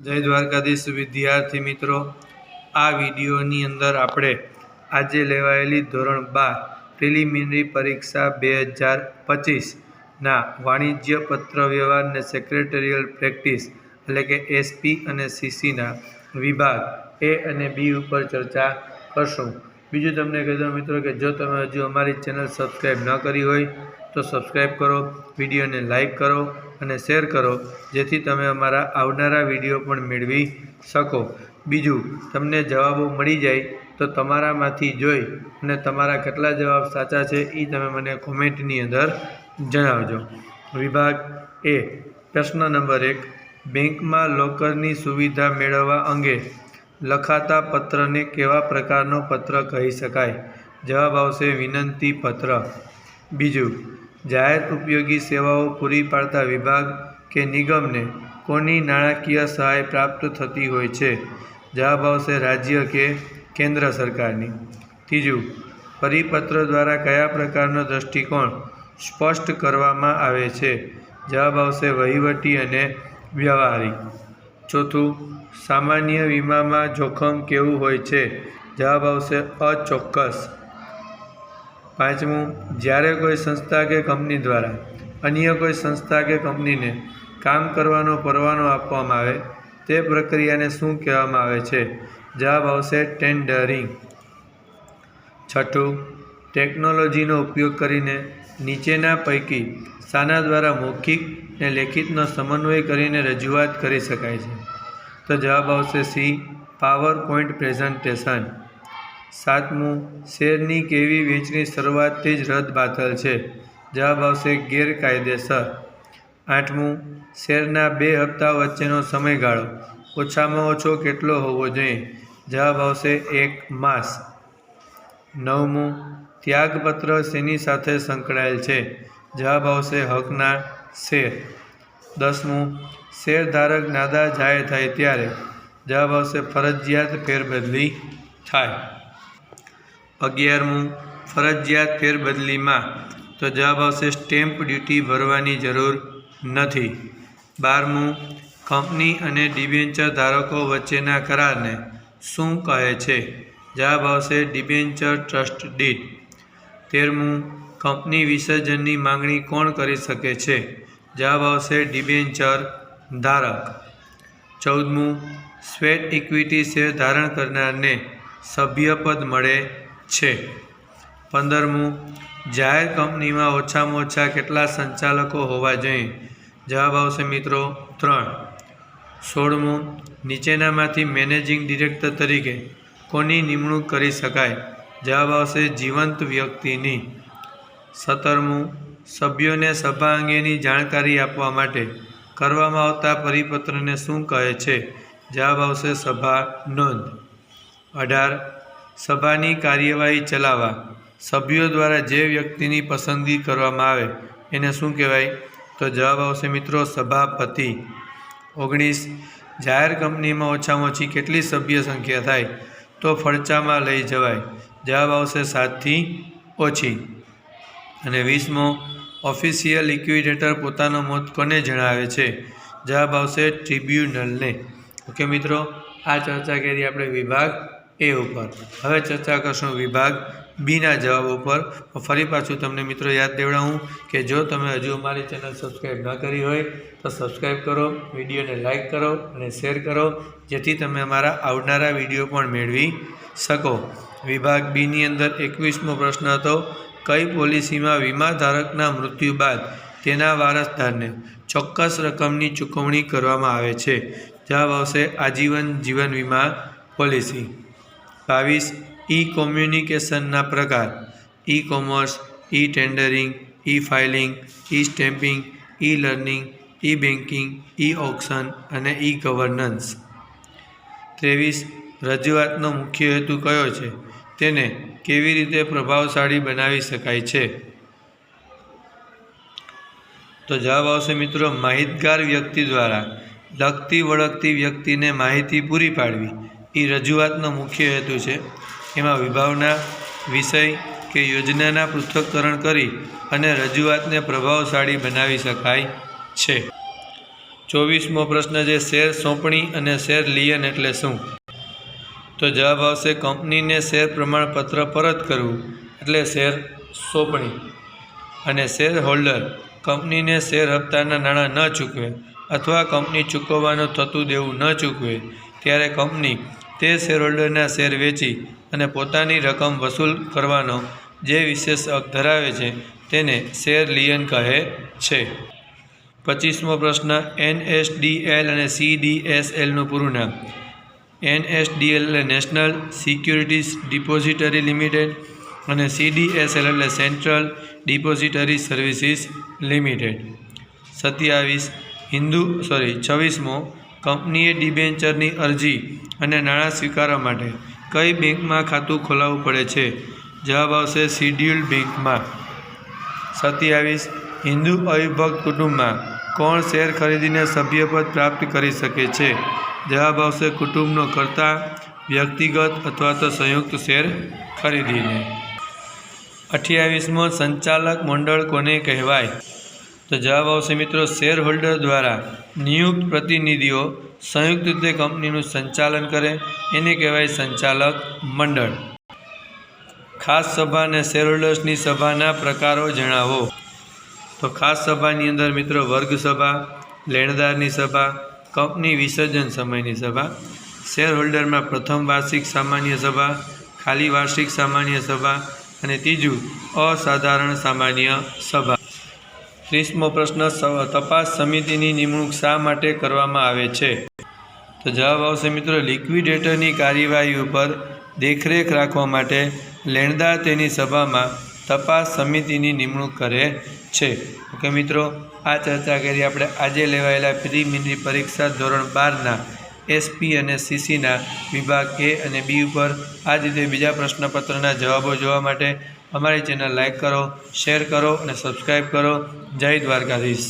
જય દ્વારકાધીશ વિદ્યાર્થી મિત્રો. આ વિડીયોની અંદર આપણે આજે લેવાયેલી ધોરણ બાર પ્રિલિમિનરી પરીક્ષા બે હજાર પચીસના વાણિજ્ય પત્ર વ્યવહાર અને સેક્રેટરિયલ પ્રેક્ટિસ એટલે કે એસપી અને સીસીના વિભાગ એ અને બી ઉપર ચર્ચા કરશું. બીજું તમને કહી મિત્રો કે જો તમે હજુ અમારી ચેનલ સબસ્ક્રાઈબ ન કરી હોય તો સબસ્ક્રાઈબ કરો, વિડીયોને લાઈક કરો અને શેર કરો, જેથી તમે અમારા આવનારા વીડિયો પણ મેળવી શકો. બીજું, તમને જવાબો મળી જાય તો તમારામાંથી જોઈ અને તમારા કેટલા જવાબ સાચા છે એ તમે મને કોમેન્ટની અંદર જણાવજો. વિભાગ એ, પ્રશ્ન નંબર એક, બેંકમાં લોકરની સુવિધા મેળવવા અંગે લખાતા પત્રને કેવા પ્રકારનો પત્ર કહી શકાય? જવાબ આવશે વિનંતી પત્ર બીજું જાહેર ઉપયોગી સેવાઓ પૂરી પાડતા વિભાગ કે નિગમને કોની નાણાકીય સહાય પ્રાપ્ત થતી હોય છે? જવાબ આવશે રાજ્ય કે કેન્દ્ર સરકારની. ત્રીજું, પરિપત્ર દ્વારા કયા પ્રકારનો દૃષ્ટિકોણ સ્પષ્ટ કરવામાં આવે છે? જવાબ આવશે વહીવટી અને વ્યવહારિક. ચોથું, સામાન્ય વીમામાં જોખમ કેવું હોય છે? જવાબ આવશે અચોક્કસ. પાંચમું, જ્યારે કોઈ સંસ્થા કે કંપની દ્વારા અન્ય કોઈ સંસ્થા કે કંપનીને કામ કરવાનો પરવાનો આપવામાં આવે, તે પ્રક્રિયાને શું કહેવામાં આવે છે? જવાબ આવશે ટેન્ડરિંગ. છઠ્ઠું, ટેકનોલોજીનો ઉપયોગ કરીને નીચેના પૈકી શાના દ્વારા મૌખિક ને લેખિતનો સમન્વય કરીને રજૂઆત કરી શકાય છે. તો જવાબ આવશે સી પાવર પોઈન્ટ પ્રેઝન્ટેશન. સાતમું, શેરની કેવી વેચની શરૂઆતથી જ રદ બાથલ છે? જવાબ આવશે ગેરકાયદેસર. આઠમું, શેરના બે હપ્તા વચ્ચેનો સમયગાળો. ઓછામાં ઓછો કેટલો હોવો જોઈએ? જવાબ આવશે એક માસ. નવમું, ત્યાગપત્ર શેની સાથે સંકળાયેલ છે? જવાબ આવશે હકના શેર. દસમું, શેરધારક નાદા જાહેર થાય ત્યારે? જવાબ આવશે ફરજિયાત ફેરબદલી થાય. અગિયારમું ફરજિયાત ફેરબદલીમાં તો જવાબ આવશે સ્ટેમ્પ ડ્યુટી ભરવાની જરૂર નથી. બારમું, કંપની અને ડિબેન્ચર ધારકો વચ્ચેના કરારને શું કહે છે? જવાબ આવશે ડિબેન્ચર ટ્રસ્ટ ડીડ. તેરમું, કંપની વિસર્જનની માંગણી કોણ કરી શકે છે? જવાબ આવશે ડિબેન્ચર ધારક. ચૌદમું, સ્વેટ ઇક્વિટી શેર ધારણ કરનારને સભ્યપદ મળે છે. પંદરમું, જાહેર કંપનીમાં ઓછામાં ઓછા કેટલા સંચાલકો હોવા જોઈએ? જવાબ આવશે મિત્રો ત્રણ. સોળમું, નીચેનામાંથી મેનેજિંગ ડિરેક્ટર તરીકે કોની નિમણૂક કરી શકાય? જવાબ આવશે જીવંત વ્યક્તિની. સત્તરમું, સભ્યોને સભા અંગેની જાણકારી આપવા માટે કરવામાં આવતા પરિપત્રને શું કહે છે? જવાબ આવશે સભા નોંધ. અઢાર સભાની કાર્યવાહી ચલાવવા. સભ્યો દ્વારા જે વ્યક્તિની પસંદગી કરવામાં આવે, એને શું કહેવાય? તો જવાબ આવશે મિત્રો સભાપતિ. ઓગણીસ. જાહેર કંપનીમાં ઓછામાં ઓછી કેટલી સભ્ય સંખ્યા થાય? તો ફરચામાં લઈ જવાય. જવાબ આવશે સાતથી ઓછી. અને વીસમો ઓફિશિયલ લિક્વિડેટર પોતાનો મત કોને જણાવે છે? જવાબ આવશે ટ્રિબ્યુનલને. ઓકે મિત્રો, આ ચર્ચા કરી આપણે વિભાગ એ ઉપર. હવે ચર્ચા કરશું વિભાગ બીના જવાબ ઉપર. ફરી પાછું તમને મિત્રો યાદ દેવડાવું કે જો તમે હજુ અમારી ચેનલ સબસ્ક્રાઈબ ન કરી હોય, તો સબસ્ક્રાઈબ કરો, વિડીયોને લાઇક કરો અને શેર કરો, જેથી તમે અમારા આવનારા વીડિયો પણ મેળવી શકો. વિભાગ બીની અંદર એકવીસમો પ્રશ્ન હતો, કઈ પોલિસીમાં વીમા ધારકના મૃત્યુ બાદ તેના વારસદારને ચોક્કસ રકમની ચૂકવણી કરવામાં આવે છે? જવાબ આવશે આજીવન જીવન વીમા પોલિસી. બાવીસ ઈ કોમ્યુનિકેશનના પ્રકાર e commerce e tendering e filing e stamping e learning e banking e auction અને ઈ ગવર્નન્સ ત્રેવીસ, રજૂઆતનો મુખ્ય હેતુ કયો છે? તેને કેવી રીતે પ્રભાવશાળી બનાવી શકાય છે? તો જવાબ આવશે મિત્રો, માહિતગાર વ્યક્તિ દ્વારા લગતી વળગતી વ્યક્તિને માહિતી પૂરી પાડવી. એ રજૂઆતનો મુખ્ય હેતુ છે. એમાં વિભાવના વિષય કે યોજનાના પૃથ્થકરણ કરી અને રજૂઆતને પ્રભાવશાળી બનાવી શકાય છે. ચોવીસમો પ્રશ્ન છે, શેર સોંપણી અને શેર લિયન એટલે શું? તો જવાબ આવશે, કંપનીને શેર પ્રમાણપત્ર પરત કરવું, એટલે શેર સોંપણી. અને શેર હોલ્ડર, કંપનીને શેર હપ્તાના નાણાં ન ચૂકવે અથવા કંપની ચૂકવવાનું થતું દેવું ન ચૂકવે, ત્યારે કંપની તે શેરહોલ્ડરના શેર વેચી અને પોતાની રકમ વસૂલ કરવાનો જે વિશેષ હક ધરાવે છે તેને શેર લિયન કહે છે. પચીસમો પ્રશ્ન, એનએસડીએલ અને સીડીએસએલનું પૂરું નામ. એનએસડીએલ એટલે નેશનલ સિક્યુરિટીઝ ડિપોઝિટરી લિમિટેડ અને સીડીએસએલ એટલે સેન્ટ્રલ ડિપોઝિટરી સર્વિસીસ લિમિટેડ. સત્યાવીસ, હિન્દુ, સોરી, છવ્વીસમો કંપનીએ ડિબેન્ચરની અરજી અને નાણાં સ્વીકારવા માટે કઈ બેંકમાં ખાતું ખોલાવવું પડે છે? જવાબ આવશે શિડ્યુલ્ડ બેંકમાં. સત્યાવીસ, હિન્દુ અવિભક્ત કુટુંબમાં કોણ શેર ખરીદીને સભ્યપદ પ્રાપ્ત કરી શકે છે? જવાબ આવશે કુટુંબનો કરતા વ્યક્તિગત અથવા તો સંયુક્ત શેર ખરીદીને. અઠ્યાવીસમો, સંચાલક મંડળ કોને કહેવાય? તો જવાબ આવશે મિત્રો શેર હોલ્ડર દ્વારા નિયુક્ત પ્રતિનિધિઓ સંયુક્ત રીતે કંપનીનું સંચાલન કરે, એને કહેવાય સંચાલક મંડળ. ખાસ સભા અને શેર હોલ્ડર્સની સભાના પ્રકારો જણાવો. તો ખાસ સભાની અંદર મિત્રો વર્ગ સભા લેણદારની સભા, કંપની વિસર્જન સમયની સભા શેર હોલ્ડરમાં પ્રથમ વાર્ષિક સામાન્ય સભા, ખાલી વાર્ષિક સામાન્ય સભા અને ત્રીજું અસાધારણ સામાન્ય સભા. ત્રીસમો પ્રશ્ન તપાસ સમિતિની નિમણૂક શા માટે કરવામાં આવે છે? તો જવાબ આવશે મિત્રો, લિક્વિડેટરની કાર્યવાહી ઉપર દેખરેખ રાખવા માટે લેણદાર તેની સભામાં તપાસ સમિતિની નિમણૂક કરે છે. ઓકે મિત્રો, આ ચર્ચા કરી આપણે આજે લેવાયેલા પ્રિલિમિનરી પરીક્ષા ધોરણ બારના એસપી અને સીસીના વિભાગ એ અને બી ઉપર. આ રીતે બીજા પ્રશ્નપત્રના જવાબો જોવા માટે અમારી ચેનલ લાઇક કરો શેર કરો અને સબસ્ક્રાઈબ કરો. જય દ્વારકાધીશ.